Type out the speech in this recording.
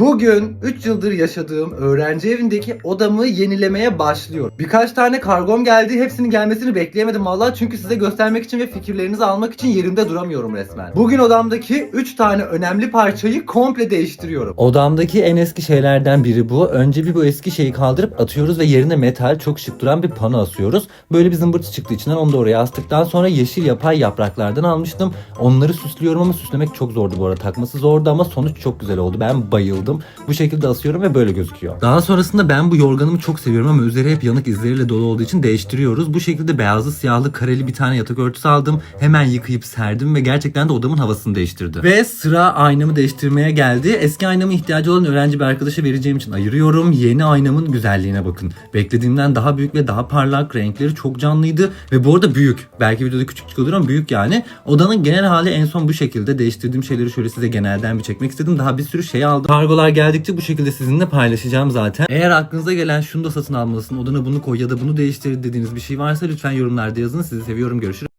Bugün 3 yıldır yaşadığım öğrenci evindeki odamı yenilemeye başlıyorum. Birkaç tane kargom geldi. Hepsinin gelmesini bekleyemedim vallahi çünkü size göstermek için ve fikirlerinizi almak için yerimde duramıyorum resmen. Bugün odamdaki 3 tane önemli parçayı komple değiştiriyorum. Odamdaki en eski şeylerden biri bu. Önce bir bu eski şeyi kaldırıp atıyoruz ve yerine metal çok şık duran bir pano asıyoruz. Böyle bir zımbırtı çıktı içinden onu da oraya astıktan sonra yeşil yapay yapraklardan almıştım. Onları süslüyorum ama süslemek çok zordu bu arada. Takması zordu ama sonuç çok güzel oldu. Ben bayıldım. Bu şekilde asıyorum ve böyle gözüküyor. Daha sonrasında ben bu yorganımı çok seviyorum ama üzeri hep yanık izleriyle dolu olduğu için değiştiriyoruz. Bu şekilde beyazlı siyahlı kareli bir tane yatak örtüsü aldım. Hemen yıkayıp serdim ve gerçekten de odamın havasını değiştirdi. Ve sıra aynamı değiştirmeye geldi. Eski aynama ihtiyacı olan öğrenci bir arkadaşa vereceğim için ayırıyorum. Yeni aynamın güzelliğine bakın. Beklediğimden daha büyük ve daha parlak. Renkleri çok canlıydı ve bu arada büyük. Belki videoda küçük çıkıyordur ama büyük yani. Odanın genel hali en son bu şekilde. Değiştirdiğim şeyleri şöyle size genelden bir çekmek istedim. Daha bir sürü şey aldım. Kargolar geldikçe bu şekilde sizinle paylaşacağım zaten. Eğer aklınıza gelen şunu da satın almalısın, odana bunu koy ya da bunu değiştir dediğiniz bir şey varsa lütfen yorumlarda yazın. Sizi seviyorum. Görüşürüz.